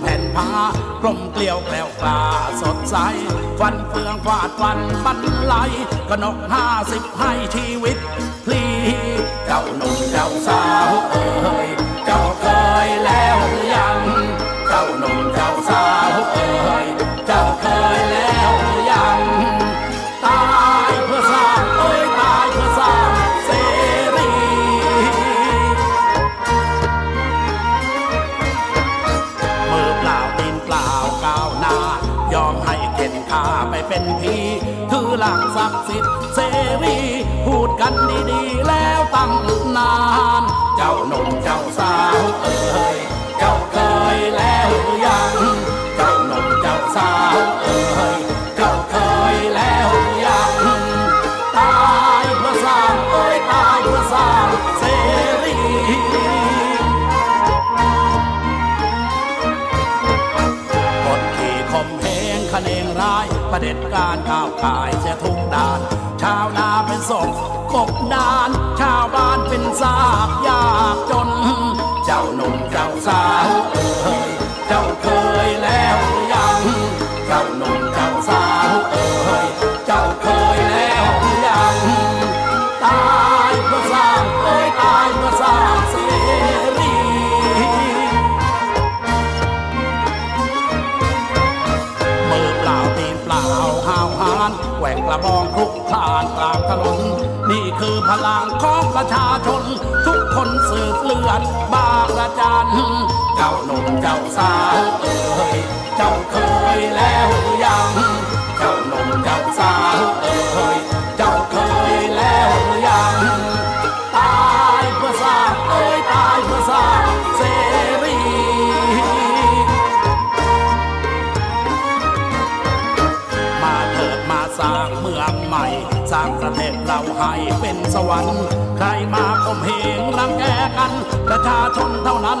แผ่นพลากลมเกลียวแกล้วกล้าสดใสฟันเฟืองฟาดฟันบันไหลกนกห้าสิบให้ชีวิตพลีเจ้าหนุ่มเจ้าสาวเอ่ย นขาไปเป็นพีถือหลักศักดิ์สิทธิ์เสรีพูดกันดีๆแล้วตั้งนาน เจ้าหนุ่มเจ้าสาวเอ่ยเจ้าเคยแล้วหรือยัง เจ้าหนุ่มเจ้าสาวเอ่ย เนงร้ายประเด็จการก้าวกายเสียทุกด้าน ชาวนาเป็นศพกบดาน ชาวบ้านเป็นซากยากจน เจ้าหนุ่มเจ้าสาวเอ้ยเจ้าเคยแล้ว ล่าตีนเปล่าห้าวหานแหวกกระบองคลุกคลานกลางถนน นี่คือพลังของประชาชน ทุกคนสืบเลือดบางระจันเจ้าหนุ่มเจ้าสาวเอ้ยเจ้าเค สร้างประเทศเราให้เป็นสวรรค์ ใครมาข่มเหงรังแกกัน ประชาชนเท่านั้น